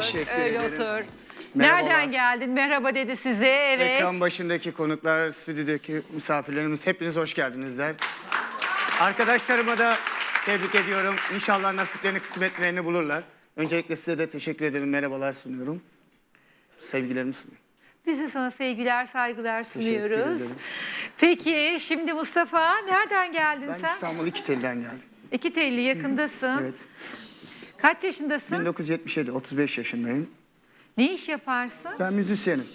Teşekkür Öyle ederim. otur. Merhabalar. Nereden geldin? Merhaba dedi size. Evet. Ekran başındaki konuklar, stüdyodaki misafirlerimiz hepiniz hoş geldinizler. Arkadaşlarıma da tebrik ediyorum. İnşallah nasiplerini, kısmetlerini bulurlar. Öncelikle size de teşekkür ederim. Merhabalar sunuyorum. Sevgilerimi sunuyorum. Biz de sana sevgiler, saygılar sunuyoruz. Peki şimdi Mustafa nereden geldin Ben sen? İstanbul İkitel'den geldim. İki telli yakındasın. Evet. Kaç yaşındasın? 1977, 35 yaşındayım. Ne iş yaparsın? Ben müzisyenim.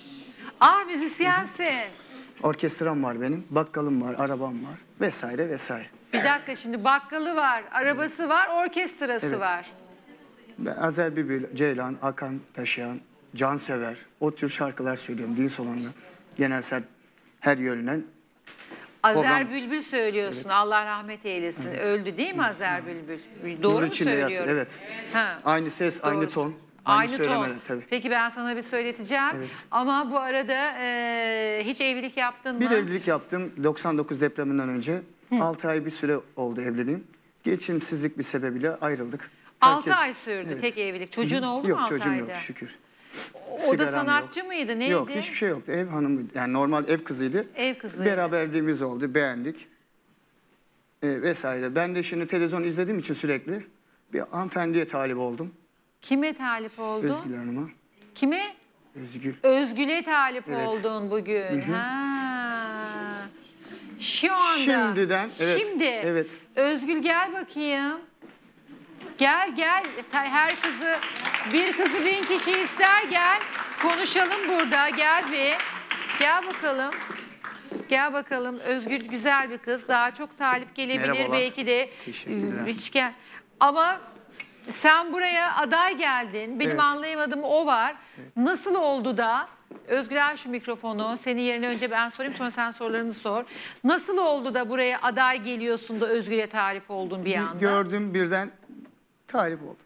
Aa müzisyensin. Orkestram var benim, bakkalım var, arabam var vesaire vesaire. Bir dakika şimdi bakkalı var, arabası var, orkestrası Evet. var. Ben Azer Bülbül, Ceylan, Hakan Taşıyan, Cansever o tür şarkılar söylüyorum düğün salonunda. Genelsel her yönden Azer Program- Bülbül söylüyorsun. Allah rahmet eylesin. Öldü değil mi Azer Bülbül? Doğru Nur mu yatsın, söylüyorum? Evet. Ha. Aynı ses, aynı Doğru. ton, aynı, Aynı ton. tabii. Peki ben sana bir söyleteceğim. Evet. Ama bu arada e, hiç evlilik yaptın Bir mı? evlilik yaptım 99 depreminden önce. 6 ay bir süre oldu evliliğim. Geçimsizlik bir sebebiyle ayrıldık. 6 Herkes- ay sürdü Evet. tek evlilik. Çocuğun oldu Yok mu 6 çocuğum ayda? yok şükür. O da Sigaram sanatçı mıydı? Neydi? Yok hiçbir şey yoktu. Ev hanımıydı. Yani normal ev kızıydı. Ev kızıydı. Beraberliğimiz oldu. Beğendik. Ee, vesaire. Ben de şimdi televizyon izlediğim için sürekli bir hanımefendiye talip oldum. Kime talip oldun? Özgül Hanım'a. Kime? Özgül. Özgül'e talip Evet. oldun bugün. Ha. Şu anda. Şimdiden, evet, Şimdi. evet. Özgül gel bakayım. Gel gel. Ta- Her kızı bir kızı bin kişi ister gel. Konuşalım burada. Gel bir. Gel bakalım. Gel bakalım. Özgül güzel bir kız. Daha çok talip gelebilir Merhabalar. belki de. Teşekkürler. Hiç gel. Ama sen buraya aday geldin. Benim Evet. anlayamadığım o var. Nasıl oldu da Özgür al şu mikrofonu. Senin yerine önce ben sorayım sonra sen sorularını sor. Nasıl oldu da buraya aday geliyorsun da Özgür'e tarif oldun bir anda? Gördüm birden talip oldum.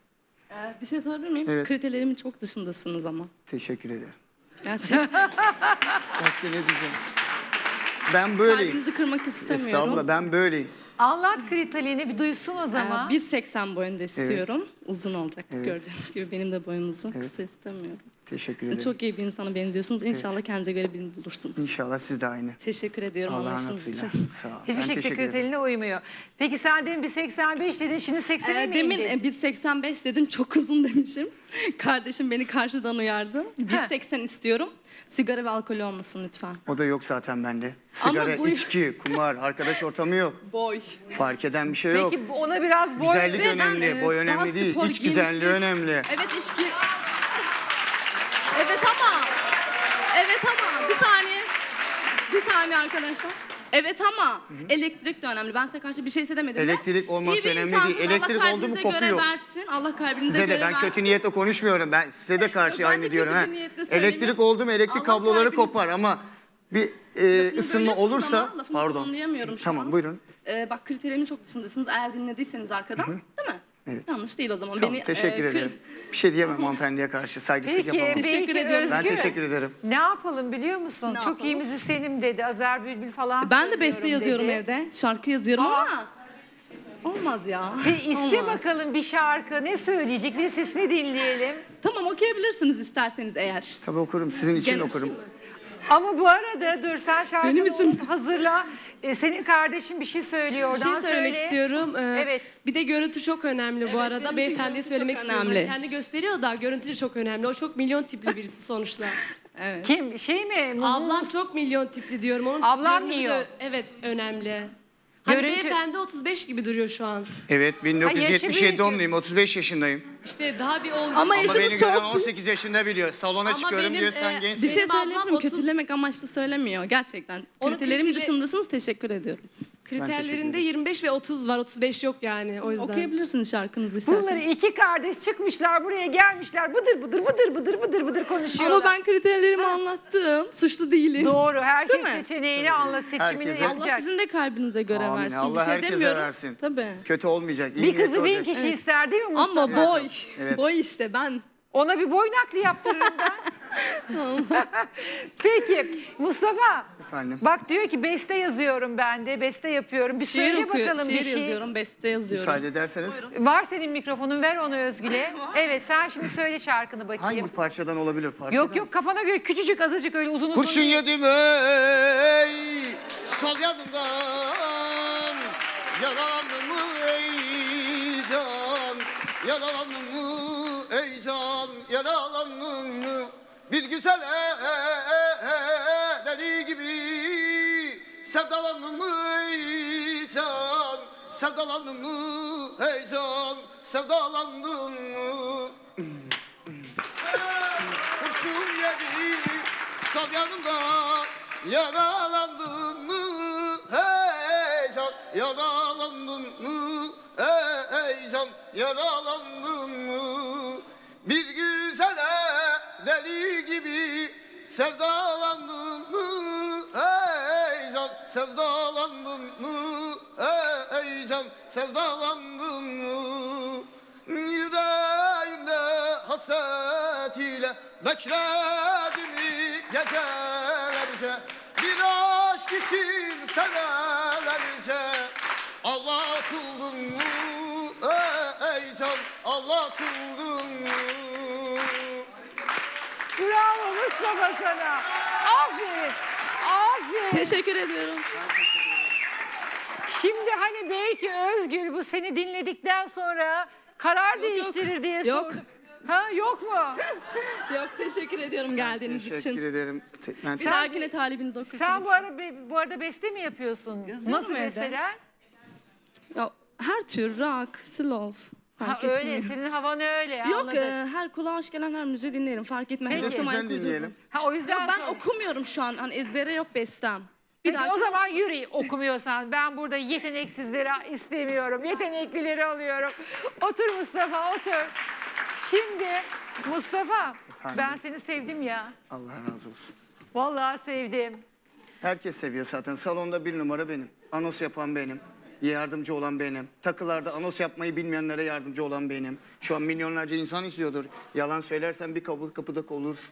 Ee, Bir şey sorabilir miyim? Evet. Kriterlerimin çok dışındasınız ama. Teşekkür ederim. Gerçekten. Başka ne diyeceğim? Ben böyleyim. Kalbinizi kırmak istemiyorum. Estağfurullah ben böyleyim. Anlat kriterlerini bir duysun o Ee, zaman. 1.80 boyunda istiyorum. Uzun olacak Evet. gördüğünüz gibi. Benim de boyum uzun. Evet. Kısa istemiyorum. Teşekkür ederim. Çok iyi bir insana benziyorsunuz. İnşallah kendinize göre birini bulursunuz. İnşallah siz de aynı. Teşekkür ediyorum Allah'ın lütfuyla. için. Sağ ol. Hiçbir Ben şekilde teşekkür ederim. kriterine uymuyor. Peki sen demin bir 85 dedin şimdi 80'e Ee, mi demin indin? e, 1.85 dedim çok uzun demişim. Kardeşim beni karşıdan uyardı. 1.80 istiyorum. Sigara ve alkol olmasın lütfen. O da yok zaten bende. Ama Sigara, bu- içki, kumar, arkadaş ortamı yok. Boy. Fark eden bir şey yok. Peki ona biraz boy... Güzellik Ve ben, önemli, e, boy daha önemli değil. spor İç güzelliği giyimsiz- önemli. Evet içki. Evet ama. Evet ama bir saniye. Bir saniye arkadaşlar. Evet ama elektrik de önemli. Ben size karşı bir şey demedim de. Elektrik olması İyi bir önemli insansınız. değil. Elektrik Allah oldu mu kalbinize kopuyor. göre versin. Allah kalbinize Size göre de ben versin. kötü niyetle konuşmuyorum. Ben size de karşı Yok, ben de aynı kötü diyorum. bir niyetle söylemiyorum. Elektrik oldu mu elektrik Allah kabloları kalbinizi- kopar ama bir e, Lafını ısınma olursa ama pardon. tamamlayamıyorum şu Tamam an. buyurun. Ee, bak kriterimin çok dışındasınız. Eğer dinlediyseniz arkadan değil mi? Evet. Yanlış değil o zaman. Tamam, Beni, teşekkür e, kır- ederim. Bir şey diyemem hanımefendiye karşı saygısızlık Peki, yapamam. Teşekkür belki ediyorum. Ben Özgür, teşekkür ederim. Ne yapalım biliyor musun? Ne Çok iyi yapalım? müzisyenim dedi. Azer Bülbül falan Ben de söylüyorum beste yazıyorum dedi. evde. Şarkı yazıyorum ama olmaz ya. Bir iste Olmaz. bakalım bir şarkı ne söyleyecek bir de sesini dinleyelim. Tamam okuyabilirsiniz isterseniz eğer. Tabii okurum. Sizin için Gene okurum. Ama bu arada dur sen şarkını Benim için- unut, hazırla. Ee, senin kardeşin bir şey söylüyor Bir şey oradan söylemek söyle. istiyorum. Ee, Evet. Bir de görüntü çok önemli bu Evet, benim arada. için Beyefendiye görüntü söylemek çok istiyorum. önemli. Kendi gösteriyor da görüntü de çok önemli. O çok milyon tipli birisi sonuçta. Evet. Kim şey mi? Ablam çok milyon tipli diyorum. Onun Ablam görünümü milyon. de evet önemli. Hani Görüntü- beyefendi 35 gibi duruyor şu an. Evet Ha, yaşı 1977 büyük. doğumluyum. 35 yaşındayım. İşte daha bir olgun. Ama Ama yaşınız beni çok gören 18 yaşında biliyor. Salona Ama çıkıyorum benim, diyor sen e, gençsin. Bir şey Benim ablam söyleyebilirim. 30 Kötülemek amaçlı söylemiyor. Gerçekten. Onun Kriterlerimin kriterleri- dışındasınız. Teşekkür ediyorum. Kriterlerinde ederim. 25 ve 30 var. 35 yok yani o yüzden. Okuyabilirsiniz şarkınızı isterseniz. Bunları iki kardeş çıkmışlar buraya gelmişler bıdır bıdır bıdır bıdır bıdır bıdır konuşuyorlar. Ama ben kriterlerimi anlattım. Suçlu değilim. Doğru herkes Değil mi? seçeneğini anla seçimini Herkese. Allah yapacak. sizin de kalbinize göre Amin. versin. Allah bir şey herkese demiyorum. versin. Tabii. Kötü olmayacak. iyi Bir niyetli kızı bin olacak. kişi ister değil mi Mustafa? Ama boy. Evet. Boy işte ben. Ona bir boy nakli yaptırırım ben. Peki Mustafa Efendim. Bak diyor ki beste yazıyorum ben de. Beste yapıyorum. Bir Şiir söyle okuyor, bakalım şiir bir şey. yazıyorum, beste yazıyorum. Müsaade ederseniz Var senin mikrofonun ver onu Özgül'e. evet sen şimdi söyle şarkını bakayım. hangi parçadan olabilir fark Yok yok kafana göre küçücük azıcık öyle uzun uzun. Kurşun yedim ey sol yanımdan Yaralandım mı ey can Yaralandım mı ey can Yaralandım mı Bir güzel deli Sevdalandım mı ey can Sevdalandım mı? Ey can Sevdalandım mı? Kurşun yedi Sol yanımda yaralandın mı? Hey can Yaralandın mı? Hey can Yaralandın mı? Bir güzele deli gibi Sevdalandın Sevdalandın mı? Hey can Sevdalandın mı? Yüreğimde hasret ile bekledim gecelerce Bir aşk için senelerce Ağlatıldın mı? Ey can Ağlatıldın mı? Bravo Mustafa sana. Aferin. Teşekkür ediyorum. Şimdi hani belki Özgül bu seni dinledikten sonra karar yok. değiştirir diye Yok. sordum. Ha yok mu? Yok teşekkür ediyorum geldiğiniz Teşekkür için. ederim. Te- Ben Bir dahakine talibiniz okursunuz. Sen bu ara bu arada beste mi yapıyorsun? Yazıyorum Nasıl besteler? Ya, her tür rock, slow fark Ha öyle. Senin havan öyle. Yok anladım. e, her kulağa hoş gelen her müziği dinlerim fark etmez. Peki. Ne zaman Sizden dinleyelim. Ha o yüzden Ya ben sordum. okumuyorum şu an. Hani ezbere yok bestem. Bir Peki daha o zaman yürü okumuyorsan. Ben burada yeteneksizleri istemiyorum. Yeteneklileri alıyorum. Otur Mustafa otur. Şimdi Mustafa Efendim? ben seni sevdim ya. Allah razı olsun. Vallahi sevdim. Herkes seviyor zaten. Salonda bir numara benim. Anons yapan benim. Yardımcı olan benim. Takılarda anons yapmayı bilmeyenlere yardımcı olan benim. Şu an milyonlarca insan izliyordur. Yalan söylersen bir kapı kapıda olursun.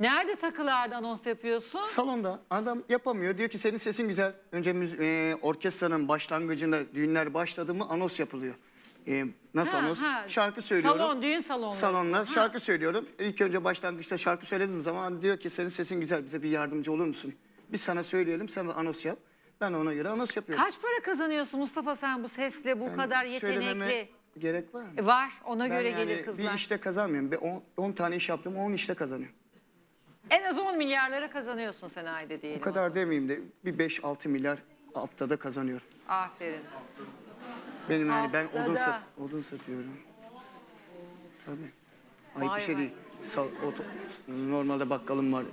Nerede takılarda anons yapıyorsun? Salonda adam yapamıyor. Diyor ki senin sesin güzel. Önce müz- e, orkestranın başlangıcında düğünler başladı mı anons yapılıyor. E, nasıl Ha, anons? ha. Şarkı söylüyorum. Salon, düğün salonları. Salonla Ha. şarkı söylüyorum. İlk önce başlangıçta şarkı söylediğim zaman diyor ki senin sesin güzel bize bir yardımcı olur musun? Biz sana söyleyelim sen de anons yap. Ben ona göre anons yapıyorum. Kaç para kazanıyorsun Mustafa sen bu sesle bu Yani kadar söylememe yetenekli? gerek var mı? E, Var ona Ben göre yani gelir kızlar. Bir işte kazanmıyorum. Ben 10 tane iş yaptım 10 işte kazanıyorum. En az 10 milyarlara kazanıyorsun sen ayda diyelim. O kadar demeyeyim de bir 5-6 milyar haftada kazanıyorum. Aferin. Benim yani ben odun, Haftada. sat, odun satıyorum. Tabii. Ayıp Vay bir şey vay. değil. Sal- oto- normalde bakkalım var.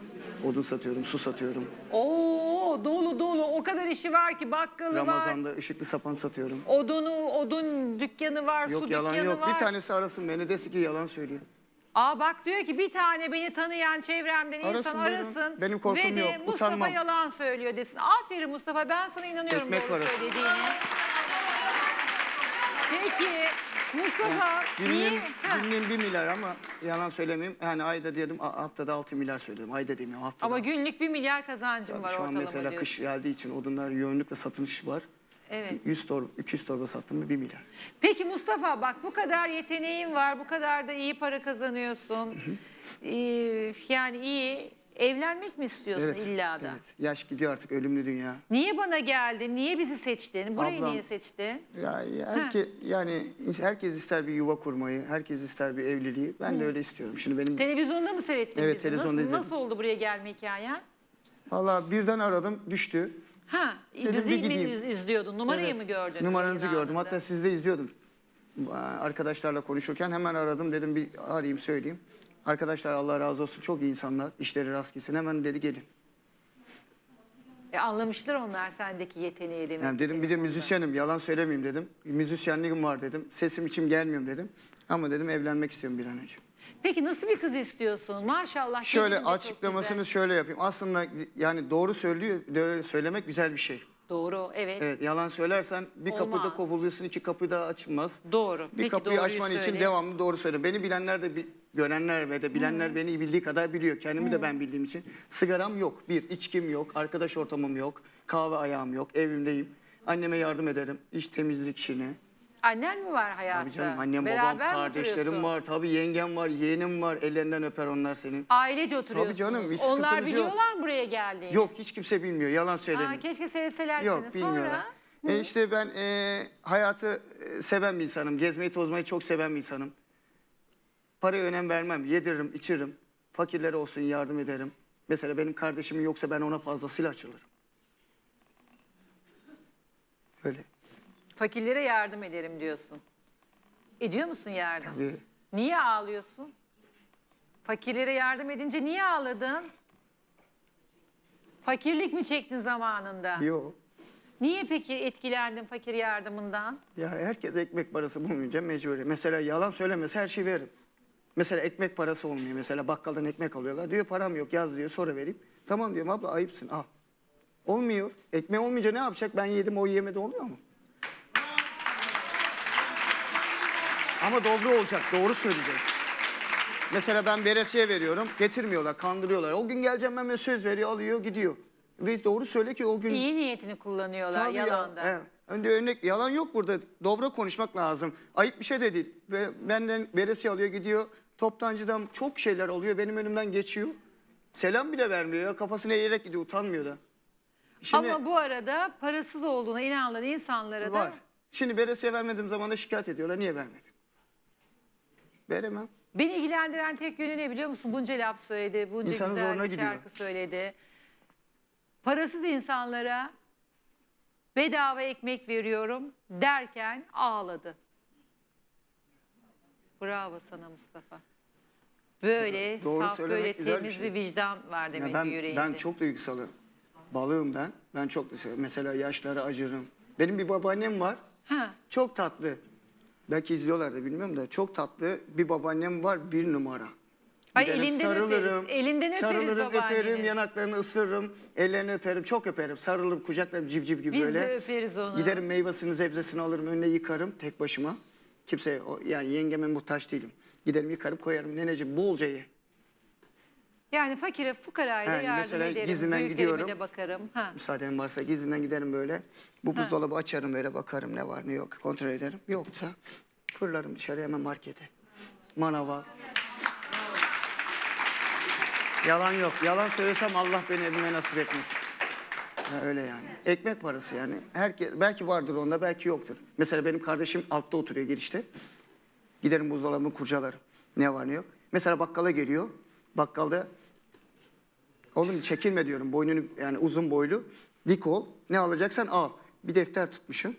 Odun satıyorum, su satıyorum. Oo dolu dolu o kadar işi var ki bakkalı var. Ramazan'da ışıklı sapan satıyorum. Odunu, odun dükkanı var, su Yok yalan dükkanı yok. var. Bir tanesi arasın beni desin ki yalan söylüyor. Aa bak diyor ki bir tane beni tanıyan çevremden insan Arasın beni. arasın. Benim korkum ve de yok, Mustafa utanmam. yalan söylüyor desin. Aferin Mustafa ben sana inanıyorum Ekmek doğru parası. söylediğine. Peki Mustafa niye? Günlüğüm, Ha. günlüğüm bir milyar ama yalan söylemeyeyim. Yani ayda diyelim a- haftada 6 milyar söylüyorum. Ayda demiyorum haftada. Ama günlük bir milyar kazancım var Şu an ortalama mesela diyorsun. kış geldiği için odunlar yoğunlukla satış var. Evet. 100 torba, 200 torba sattım mı 1 milyar. Peki Mustafa bak bu kadar yeteneğin var, bu kadar da iyi para kazanıyorsun. Ee, yani iyi. Evlenmek mi istiyorsun illa da? evet. Yaş gidiyor artık ölümlü dünya. Niye bana geldin? Niye bizi seçtin? Burayı Ablam. niye seçtin? Ya, ya herke, yani herkes ister bir yuva kurmayı, herkes ister bir evliliği. Ben de öyle istiyorum. Şimdi benim Televizyonda mı seyrettin Evet, bizi? televizyonda nasıl, izledim. nasıl oldu buraya gelme hikayen? valla birden aradım düştü. Ha, Dedim bizi bir mi gideyim. iz- izliyordun? Numarayı Evet, mı gördün? Numaranızı yayın gördüm. anında? Hatta sizde izliyordum. Aa, Arkadaşlarla konuşurken hemen aradım. Dedim bir arayayım söyleyeyim. Arkadaşlar Allah razı olsun çok iyi insanlar. İşleri rast gitsin. Hemen dedi gelin. E, anlamışlar onlar sendeki yeteneği demek. Yani dedim bir de müzisyenim yalan söylemeyeyim dedim. Müzisyenliğim var dedim. Sesim içim gelmiyorum dedim. Ama dedim evlenmek istiyorum bir an önce. Peki nasıl bir kız istiyorsun? Maşallah. Şöyle de çok açıklamasını güzel. şöyle yapayım. Aslında yani doğru söylüyor, doğru söylemek güzel bir şey. Doğru, evet. Evet yalan söylersen bir kapıda Olmaz. kovuluyorsun iki kapı daha açılmaz. Doğru. Bir Peki, kapıyı doğruyu açman için söyle. devamlı doğru söyle. Beni bilenler de bi- görenler ve de bilenler beni bildiği kadar biliyor. Kendimi de ben bildiğim için. Sigaram yok. Bir, içkim yok. Arkadaş ortamım yok. Kahve ayağım yok. Evimdeyim. Anneme yardım ederim. İş temizlik işini. Annen mi var hayatta? Tabii canım annem Beraber babam mi kardeşlerim var. Tabii yengem var yeğenim var. Ellerinden öper onlar senin. Ailece oturuyorsunuz. canım, hiç Onlar sıkıntımız yok. biliyorlar mı buraya geldiğini? Yok hiç kimse bilmiyor. Yalan söylemiyor. Aa, keşke seyretseler Yok seni. bilmiyorlar. Sonra E işte ben e, hayatı e, seven bir insanım. Gezmeyi tozmayı çok seven bir insanım. Paraya önem vermem. Yediririm, içiririm. Fakirlere olsun yardım ederim. Mesela benim kardeşimin yoksa ben ona fazlasıyla açılırım. Öyle. fakirlere yardım ederim diyorsun. Ediyor musun yardım? Tabii. Niye ağlıyorsun? Fakirlere yardım edince niye ağladın? Fakirlik mi çektin zamanında? Yok. Niye peki etkilendin fakir yardımından? Ya herkes ekmek parası bulmayınca mecburi. Mesela yalan söylemese her şeyi veririm. Mesela ekmek parası olmuyor. Mesela bakkaldan ekmek alıyorlar. Diyor param yok yaz diyor sonra vereyim. Tamam diyorum abla ayıpsın al. Olmuyor. Ekmeği olmayınca ne yapacak? Ben yedim o yemedi oluyor mu? Ama doğru olacak. Doğru söyleyecek. Mesela ben veresiye veriyorum. Getirmiyorlar. Kandırıyorlar. O gün geleceğim ben söz veriyor alıyor gidiyor. Ve doğru söyle ki o gün... İyi niyetini kullanıyorlar Tabii ya, yalanda. evet. Önde örnek yalan yok burada. Dobra konuşmak lazım. Ayıp bir şey de değil. Ve benden veresi alıyor gidiyor. Toptancıdan çok şeyler oluyor. Benim önümden geçiyor. Selam bile vermiyor ya. Kafasını eğerek gidiyor. Utanmıyor da. Şimdi Ama bu arada parasız olduğuna inanılan insanlara var. da Şimdi veresiye vermediğim zaman da şikayet ediyorlar. Niye vermedin? Veremem. beni ilgilendiren tek yönü ne biliyor musun? Bunca laf söyledi, bunca İnsanın güzel zoruna bir gidiyor. şarkı söyledi. Parasız insanlara bedava ekmek veriyorum derken ağladı. Bravo sana Mustafa. Böyle Doğru saf, söylemek böyle güzel bir temiz bir, şey. vicdan var demek Ya ben, ki yüreğinde. ben çok duygusalım. Balığım ben. Ben çok duygusalım. Mesela yaşlara acırım. Benim bir babaannem var. Ha, Çok tatlı. Belki izliyorlar da bilmiyorum da çok tatlı bir babaannem var bir numara. Ay, Giderim, elinden öperiz, elinden öperiz Sarılırım, öperim, yanaklarını ısırırım, ellerini öperim, çok öperim. Sarılırım, kucaklarım civciv gibi biz böyle. de öperiz onu. Giderim meyvesini, sebzesini alırım, önüne yıkarım tek başıma. Kimse, o- yani yengeme muhtaç değilim. Giderim yıkarım koyarım, neneciğim bolca ye. Yani fakire fukaraya da Ha, yardım mesela ederim. gizlinden gidiyorum. de bakarım. Ha. Müsaaden varsa gizlinden giderim böyle. Bu Ha. buzdolabı açarım böyle bakarım ne var ne yok kontrol ederim. Yoksa fırlarım dışarı hemen markete. Manava. Yalan yok. Yalan söylesem Allah beni evime nasip etmesin. Ya öyle yani. Ekmek parası yani. Herkes, belki vardır onda belki yoktur. Mesela benim kardeşim altta oturuyor girişte. Giderim buzdolabını kurcalarım. Ne var ne yok. Mesela bakkala geliyor. Bakkalda Oğlum çekinme diyorum. Boynunu yani uzun boylu. Dik ol. Ne alacaksan al. Bir defter tutmuşum.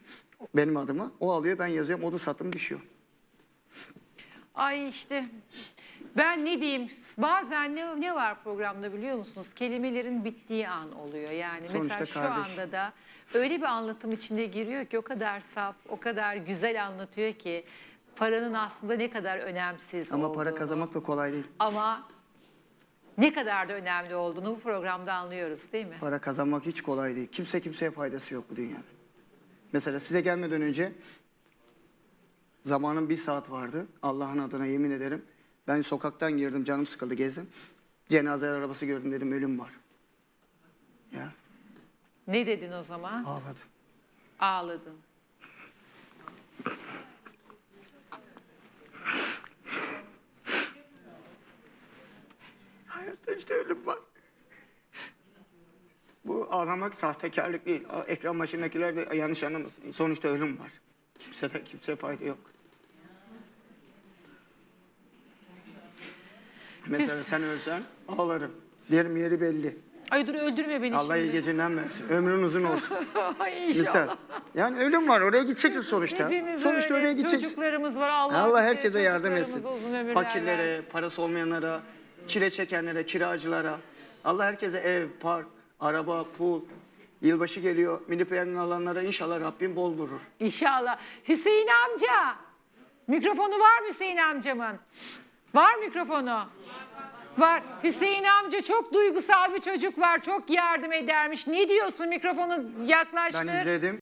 Benim adıma. O alıyor ben yazıyorum. Odun satım düşüyor. Ay işte ben ne diyeyim bazen ne, ne var programda biliyor musunuz? Kelimelerin bittiği an oluyor. Yani mesela Sonuçta şu kardeş. anda da öyle bir anlatım içinde giriyor ki o kadar saf, o kadar güzel anlatıyor ki paranın aslında ne kadar önemsiz Ama para olduğunu. kazanmak da kolay değil. Ama ne kadar da önemli olduğunu bu programda anlıyoruz değil mi? Para kazanmak hiç kolay değil. Kimse kimseye faydası yok bu dünyada. Mesela size gelmeden önce zamanın bir saat vardı. Allah'ın adına yemin ederim. Ben sokaktan girdim canım sıkıldı gezdim. Cenaze arabası gördüm dedim ölüm var. Ya Ne dedin o zaman? ağladım. Ağladın. Hayatta işte ölüm var. Bu ağlamak sahtekarlık değil. Ekran başındakiler de yanlış anlamasın. Sonuçta ölüm var. Kimse de kimseye fayda yok. Mesela sen ölsen ağlarım. Yerim yeri belli. Ay dur öldürme beni Allah iyi şimdi. versin. Ömrün uzun olsun. Ay Misal. inşallah. Yani ölüm var. Oraya gideceksin sonuçta. Hepimiz sonuçta öyle. oraya gideceksin. Çocuklarımız var. Allah, Allah bize herkese yardım etsin. uzun ömürler Fakirlere, versin. parası olmayanlara, çile çekenlere, kiracılara. Allah herkese ev, park, araba, pul. Yılbaşı geliyor. Mini piyango alanlara inşallah Rabbim bol durur. İnşallah. Hüseyin amca. Mikrofonu var mı Hüseyin amcamın? Var mikrofonu. Var. Hüseyin amca çok duygusal bir çocuk var. Çok yardım edermiş. Ne diyorsun? Mikrofonu yaklaştır. Ben izledim.